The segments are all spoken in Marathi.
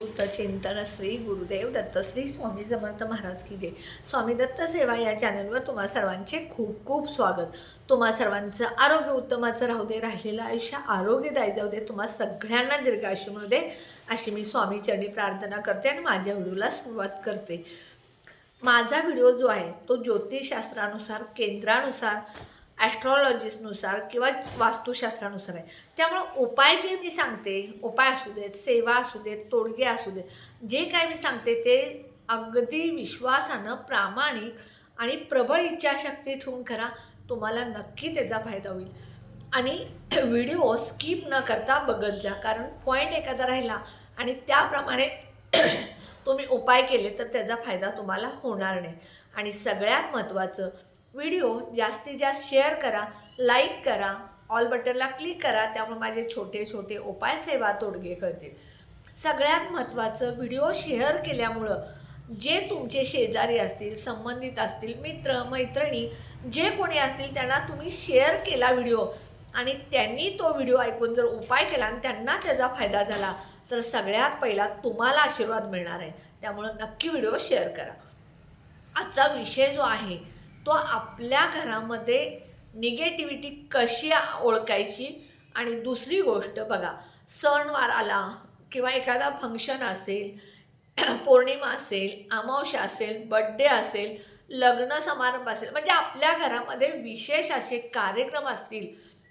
चिंतन श्री गुरुदेव दत्त श्री स्वामी समर्थ महाराज की जय. स्वामी दत्त सेवा या चॅनलवर तुम्हा सर्वांचे खूप खूप स्वागत. तुम्हा सर्वांचं आरोग्य उत्तमाचं राहू दे राहिलेलं आयुष्य आरोग्यदायी जाऊ दे तुम्हा सगळ्यांना दीर्घायुष्य मिळू दे अशी मी स्वामीचरणी प्रार्थना करते आणि माझ्या व्हिडिओला सुरुवात करते. माझा व्हिडिओ जो आहे तो ज्योतिषशास्त्रानुसार केंद्रानुसार ॲस्ट्रॉलॉजिस्टनुसार किंवा वास्तुशास्त्रानुसार आहे. त्यामुळं उपाय जे मी सांगते उपाय असू देत सेवा असू देत तोडगे असू देत जे काय मी सांगते ते अगदी विश्वासानं प्रामाणिक आणि प्रबळ इच्छाशक्ती ठेवून करा तुम्हाला नक्की त्याचा फायदा होईल. आणि व्हिडिओ स्किप न करता बघत जा कारण पॉईंट एखादा राहिला आणि त्याप्रमाणे तुम्ही उपाय केले तर त्याचा फायदा तुम्हाला होणार नाही. आणि सगळ्यात महत्त्वाचं व्हिडिओ जास्तीत जास्त शेअर करा लाईक करा ऑल बटनला क्लिक करा त्यामुळे माझे छोटे छोटे उपाय सेवा तोडगे कळतील सगळ्यात महत्त्वाचं व्हिडिओ शेअर केल्यामुळं जे तुमचे शेजारी असतील संबंधित असतील मित्र मैत्रिणी जे कोणी असतील त्यांना तुम्ही शेअर केला व्हिडिओ आणि त्यांनी तो व्हिडिओ ऐकून जर उपाय केला आणि त्यांना त्याचा फायदा झाला तर सगळ्यात पहिला तुम्हाला आशीर्वाद मिळणार आहे. त्यामुळं नक्की व्हिडिओ शेअर करा. आजचा विषय जो आहे तो आपल्या घरामध्ये निगेटिव्हिटी कशी ओळखायची? आणि दुसरी गोष्ट बघा सणवार आला किंवा एखादा फंक्शन असेल पौर्णिमा असेल अमावस्या असेल बड्डे असेल लग्न समारंभ असेल म्हणजे आपल्या घरामध्ये विशेष असे कार्यक्रम असतील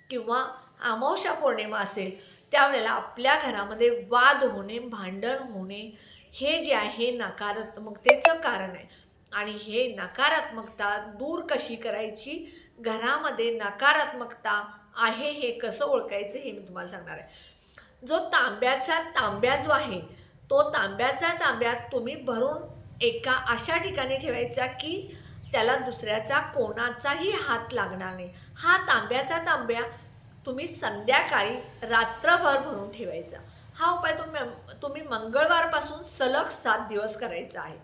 किंवा अमावस्या पौर्णिमा असेल त्यावेळेला आपल्या घरामध्ये वाद होणे भांडण होणे हे जे आहे नकारात्मकतेचं कारण आहे. आणि हे नकारात्मकता दूर कशी करायची? घरामध्ये नकारात्मकता आहे हे कसं ओळखायचं हे मी तुम्हाला सांगणार आहे. जो तांब्याचा तांब्या जो आहे तो तांब्याचा तांब्यात तुम्ही भरून एका अशा ठिकाणी ठेवायचा की त्याला दुसऱ्याचा कोणाचाही हात लागणार नाही. हा तांब्याचा तांब्या तुम्ही संध्याकाळी रात्रभर भरून ठेवायचा. हा उपाय तुम्ही तुम्ही मंगळवारपासून सलग सात दिवस करायचा आहे.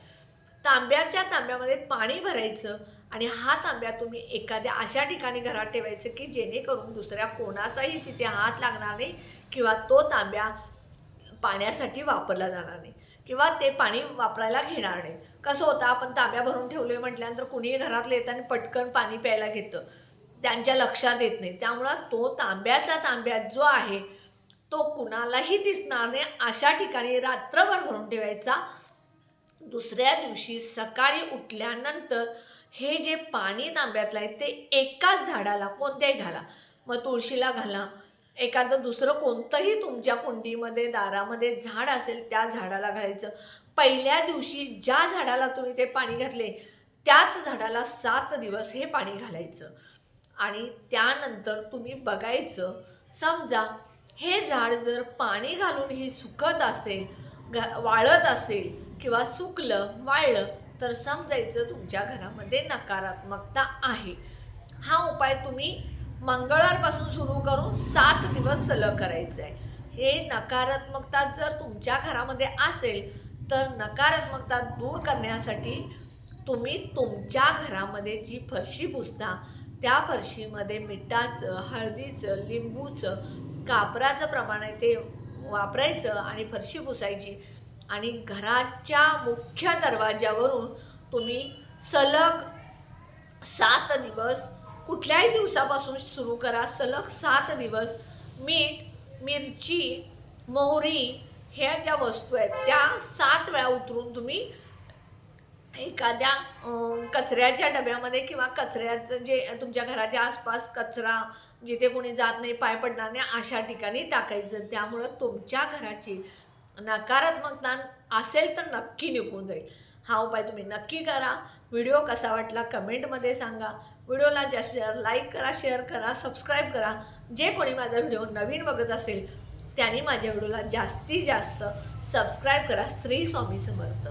तांब्याच्या तांब्यामध्ये पाणी भरायचं आणि हा तांब्या तुम्ही एखाद्या अशा ठिकाणी घरात ठेवायचं की जेणेकरून दुसऱ्या कोणाचाही तिथे हात लागणार नाही किंवा तो तांब्या पाण्यासाठी वापरला जाणार नाही किंवा ते पाणी वापरायला घेणार नाही. कसं होतं आपण तांब्या भरून ठेवलोय म्हटल्यानंतर कुणीही घरातले येताना पटकन पाणी प्यायला घेतं. त्यांच्या लक्षात येत नाही. त्यामुळं तो तांब्याचा तांब्या जो आहे तो कुणालाही दिसणार नाही. अशा ठिकाणी रात्रभर भरून ठेवायचा. दुसऱ्या दिवशी सकाळी उठल्यानंतर हे जे पाणी तांब्यातलं आहे ते एकाच झाडाला कोणत्याही घाला. मग तुळशीला घाला. एखादं दुसरं कोणतंही तुमच्या कुंडीमध्ये दारामध्ये झाड असेल त्या झाडाला घालायचं. पहिल्या दिवशी ज्या झाडाला तुम्ही ते पाणी घातले त्याच झाडाला सात दिवस हे पाणी घालायचं. आणि त्यानंतर तुम्ही बघायचं समजा हे झाड जर पाणी घालून ही सुकत असेल घ वाळत असेल किंवा सुकलं वाळलं तर समजायचं तुमच्या घरामध्ये नकारात्मकता आहे. हा उपाय तुम्ही मंगळवारपासून सुरू करून सात दिवस सलग करायचं आहे हे नकारात्मकता जर तुमच्या घरामध्ये असेल तर नकारात्मकता दूर करण्यासाठी तुम्ही तुमच्या घरामध्ये जी फरशी पुसता त्या फरशीमध्ये मिठाचं हळदीचं लिंबूचं कापराचं प्रमाण आहे ते वापरायचं आणि फरशी पुसायची. आणि घराच्या मुख्य दरवाज्यावरून तुम्ही सलग सात दिवस कुठल्याही दिवसापासून सुरू करा सलग सात दिवस मीठ मिरची मोहरी ह्या ज्या वस्तू आहेत त्या सात वेळा उतरून तुम्ही एखाद्या कचऱ्याच्या डब्यामध्ये किंवा कचऱ्याचं जे तुमच्या घराच्या आसपास कचरा जिथे कोणी जात नाही पाय पडणार नाही अशा ठिकाणी टाकायचं. त्यामुळं तुमच्या घराची नकारात्मक ज्ञान असेल तर नक्की निघून जाईल. हा उपाय तुम्ही नक्की करा. व्हिडिओ कसा वाटला कमेंटमध्ये सांगा. व्हिडिओला जास्त लाईक करा शेअर करा सबस्क्राईब करा. जे कोणी माझा व्हिडिओ नवीन बघत असेल त्यांनी माझ्या व्हिडिओला जास्तीत जास्त सबस्क्राईब करा. श्री स्वामी समर्थ.